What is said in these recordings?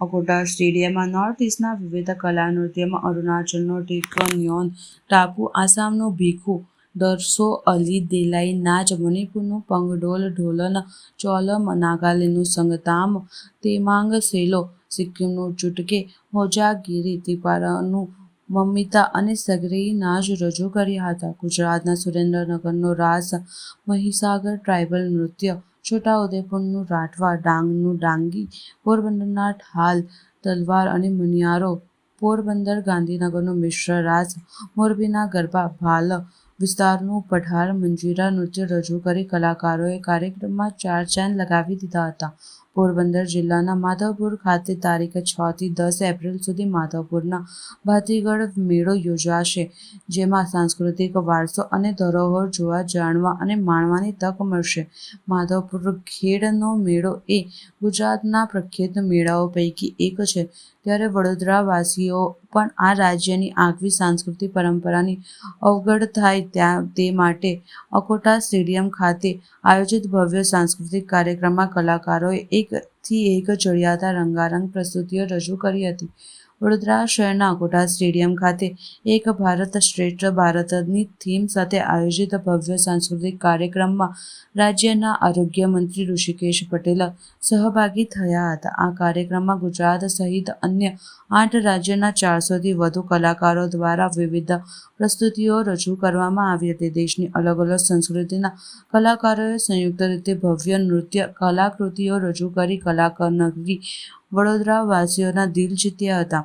અકોટા સ્ટેડિયમમાં નોર્થ ઇસ્ટના વિવિધ કલા નૃત્યમાં અરુણાચલનો ટેકન્યોન ટાપુ આસામનો ભીખુ, દરસો, અલી, દેલાઈ, નાચ મણિપુરનું પંગડોલ, ઢોલન, ચોલમ નાગાલેન્ડનું સંગતામ, તેમાંગ, સેલો સિક્કિમનું ચૂટકે, હોજાગીરી ત્રિપુરાનું મમિતા અને સગરી નાચ રજૂ કર્યા હતા. ગુજરાતના સુરેન્દ્રનગરનો રાસ, મહીસાગર ટ્રાઇબલ નૃત્ય છોટાઉદેપુરનું રાઠવા, ડાંગનું ડાંગી પોરબંદરના ઠાલ તલવાર અને મનિયારો પોરબંદર ગાંધીનગરનું મિશ્ર રાજ, મોરબીના ગરબા, ભાલ વિસ્તારનું પઠાર, મંજીરા નૃત્ય રજૂ કરી કલાકારોએ કાર્યક્રમમાં ચાર ચાંદ લગાવી દીધા હતા. પોરબંદર જિલ્લાના માધવપુર ખાતે તારીખ છ થી દસ એપ્રિલ સુધી માધવપુરના ભાતીગઢ મેળો યોજાશે, જેમાં સાંસ્કૃતિક વારસો અને ધરોહર જોવા જાણવા અને માણવાની તક મળશે. માધવપુર ખેડનો મેળો એ ગુજરાતના પ્રખ્યાત મેળાઓ પૈકી એક છે. ત્યારે વડોદરાવાસીઓ પણ આ રાજ્યની આગવી સાંસ્કૃતિક પરંપરાની અવગડ થાય ત્યાં તે માટે અકોટા સ્ટેડિયમ ખાતે આયોજિત ભવ્ય સાંસ્કૃતિક કાર્યક્રમમાં કલાકારોએ એકથી એક ચડિયાતા રંગારંગ પ્રસ્તુતિઓ રજૂ કરી હતી. વડોદરા શહેરના કોટા સ્ટેડિયમ ખાતે એક ભારત શ્રેષ્ઠ ભારતની થીમ સાથે આયોજિત ભવ્ય સાંસ્કૃતિક કાર્યક્રમમાં રાજ્યના આરોગ્ય મંત્રી ઋષિકેશ પટેલ સહભાગી થયા હતા. આ કાર્યક્રમમાં ગુજરાત સહિત અન્ય આઠ રાજ્યના ચારસોથી વધુ કલાકારો દ્વારા વિવિધ પ્રસ્તુતિઓ રજૂ કરવામાં આવી હતી. દેશની અલગ અલગ સંસ્કૃતિના કલાકારોએ સંયુક્ત રીતે ભવ્ય નૃત્ય, કલાકૃતિઓ રજૂ કરી કલાકાર વડોદરાવાસીઓના દિલ જીત્યા હતા.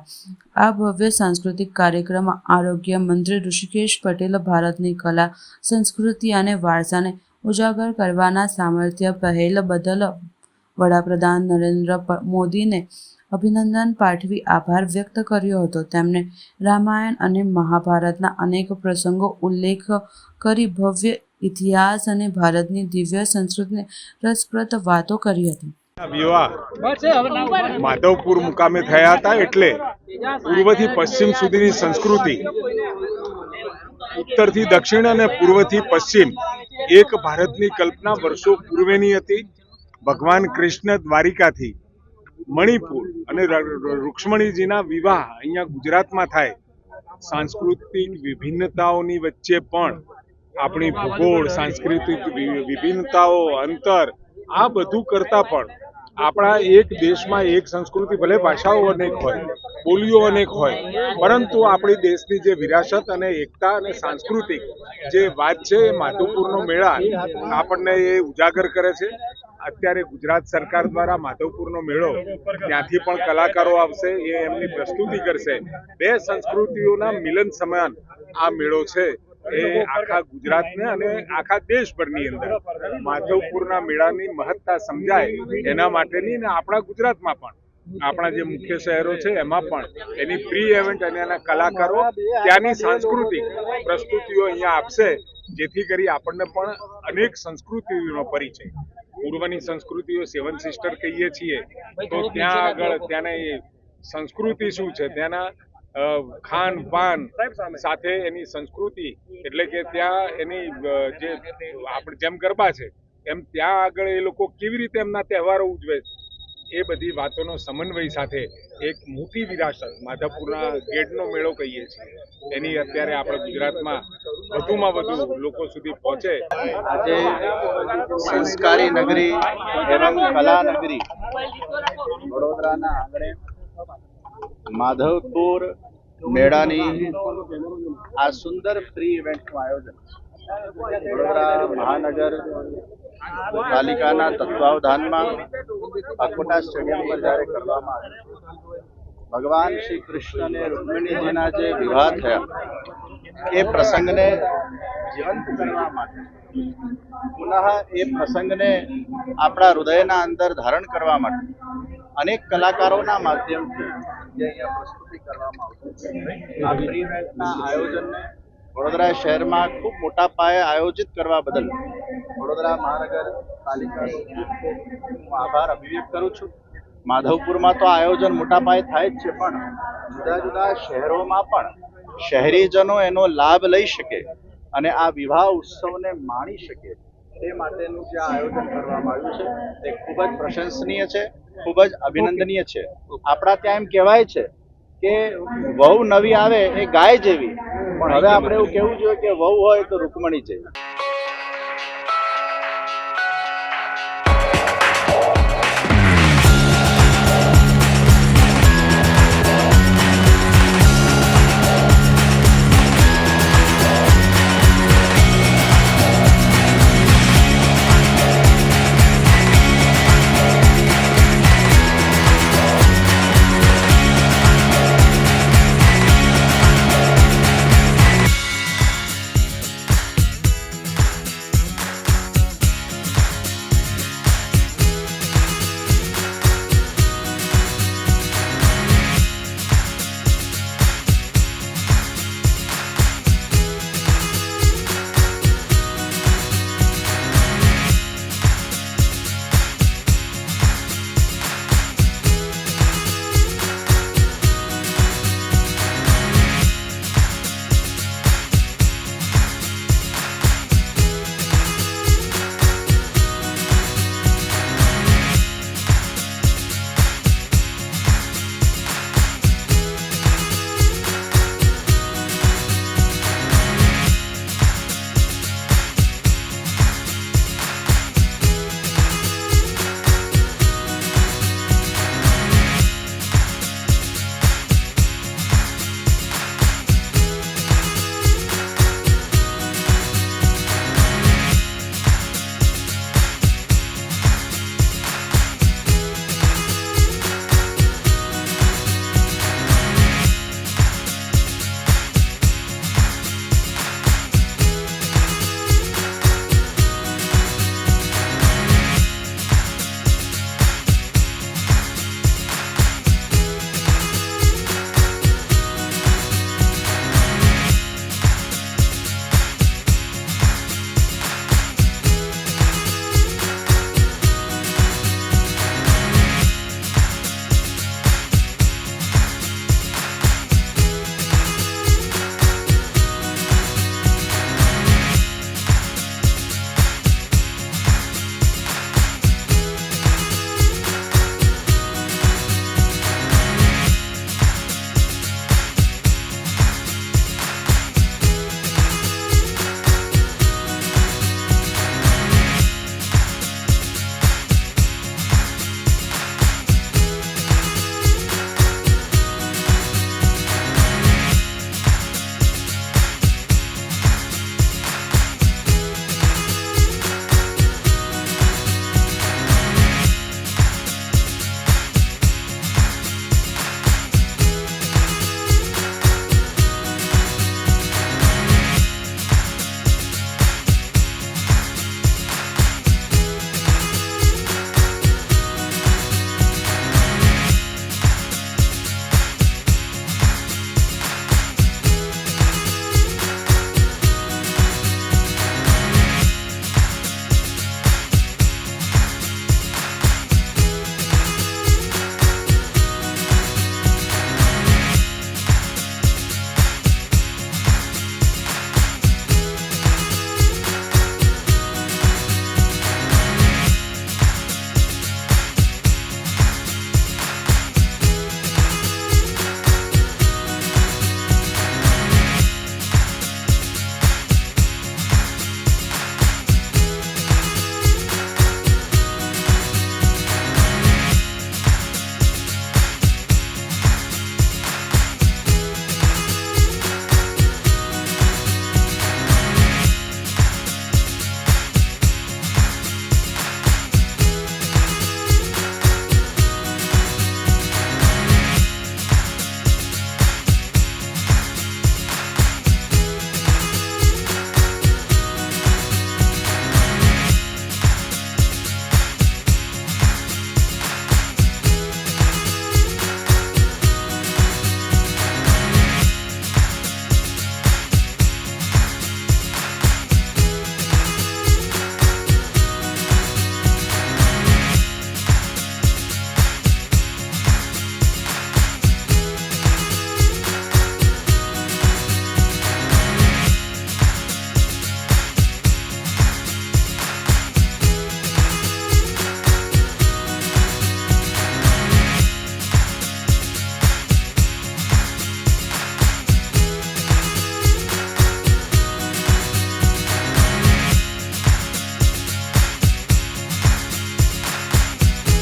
આ ભવ્ય સાંસ્કૃતિક કાર્યક્રમમાં આરોગ્ય મંત્રી ઋષિકેશ પટેલ, ભારતની કલા, સંસ્કૃતિ અને વારસાને ઉજાગર કરવાના સામર્થ્ય પહેલ બદલ વડાપ્રધાન નરેન્દ્ર મોદીને અભિનંદન પાઠવી આભાર વ્યક્ત કર્યો હતો. તેમણે રામાયણ અને મહાભારતના અનેક પ્રસંગો ઉલ્લેખ કરી ભવ્ય ઇતિહાસ અને ભારતની દિવ્ય સંસ્કૃતિને રસપ્રદ વાતો કરી હતી. વિવાહ. માધવપુર મુકામે થયા હતા એટલે પૂર્વથી પશ્ચિમ સુધીની સંસ્કૃતિ ઉત્તરથી દક્ષિણ અને પૂર્વથી પશ્ચિમ એક ભારતની કલ્પના વર્ષો પૂર્વેની હતી. ભગવાન કૃષ્ણ દ્વારિકાથી મણિપુર અને રૂક્ષ્મણીજીના વિવાહ અહીંયા ગુજરાતમાં થાય. સાંસ્કૃતિક વિભિન્નતાઓની વચ્ચે પણ આપણી ભૂગોળ સાંસ્કૃતિક વિભિન્નતાઓ અંતર આ બધું કરતા પણ આપણા એક દેશમાં એક સંસ્કૃતિ ભલે ભાષાઓ અનેક હોય, બોલીઓ અનેક હોય, પરંતુ આપણી દેશની જે વિરાસત અને એકતા અને સાંસ્કૃતિક જે વાત છે એ માધવપુરનો મેળા આપણને એ ઉજાગર કરે છે. અત્યારે ગુજરાત સરકાર દ્વારા માધવપુરનો મેળો ત્યાંથી પણ કલાકારો આવશે, એ એમની પ્રસ્તુતિ કરશે. બે સંસ્કૃતિઓના મિલન સમાન આ મેળો છે. એ આખા ગુજરાતને અને આખા દેશભરની અંદર. માધવપુરના મેળાની મહત્તા સમજાય એના માટેની ને આપણા ગુજરાતમાં પણ. આપણા જે મુખ્ય શહેરો છે એમાં પણ. એની પ્રી ઇવેન્ટ અને એના કલાકારો ત્યાંની સાંસ્કૃતિક પ્રસ્તુતિઓ અહીંયા આપશે જેથી કરી આપણને પણ અનેક સંસ્કૃતિનો પરિચય. પૂર્વની સંસ્કૃતિઓ સેવન સિસ્ટર કહીએ છીએ તો ત્યાં આગળ ત્યાંની સંસ્કૃતિ શું છે? ત્યાંના ખાન, પાન સાથે એની સંસ્કૃતિ એટલે કે ત્યાં એની જે આપણે જેમ ગરબા છે, એમ ત્યાં આગળ એ લોકો કેવી રીતે એમના તહેવારો ઉજવે છે, એ બધી વાતોનો સમન્વય સાથે એક મોટી વિરાસત માધવપુરના ગેટનો મેળો કહીએ છીએ. એની અત્યારે આપણે ગુજરાતમાં વધુમાં વધુ લોકો સુધી પહોંચે. આજે સંસ્કારી નગરી એવં કલા નગરી વડોદરાના આંગણે માધવપુર મેળાની આ સુંદર પ્રી ઇવેન્ટનું આયોજન. વડોદરા મહાનગર પાલિકાના તત્વાવધાનમાં અકોટા સ્ટેડિયમ પર જ્યારે કરવામાં આવ્યું ભગવાન શ્રી કૃષ્ણ અને રૂક્મિણીજીના જે વિવાહ થયા, એ પ્રસંગને જીવંત કરવા માટે, પુનઃ એ પ્રસંગને આપણા હૃદયના અંદર ધારણ કરવા માટે અનેક કલાકારોના માધ્યમથી જે અહીંયા પ્રસ્તુતિ કરવામાં આવશે આ પ્રી ઇવેન્ટના આયોજનને વડોદરા શહેરમાં ખૂબ મોટા પાયે આયોજિત કરવા બદલ વડોદરા મહાનગર પાલિકાનો હું આભાર અભિવ્યક્ત કરું છું. માધવપુરમાં તો આયોજન મોટા પાયે થાય જ છે, પણ જુદા જુદા શહેરોમાં પણ શહેરીજનો એનો લાભ લઈ શકે અને આ વિવાહ ઉત્સવને માણી શકે તે માટેનું જે આયોજન કરવામાં આવ્યું છે, તે ખૂબ જ પ્રશંસનીય છે. ખૂબ જ અભિનંદનીય છે. આપણા ત્યાં એમ કહેવાય છે કે વહુ નવી આવે એ ગાય જેવી. પણ હવે આપણે એવું કહેવું જોઈએ કે વહુ હોય તો રૂકમણી જેવી.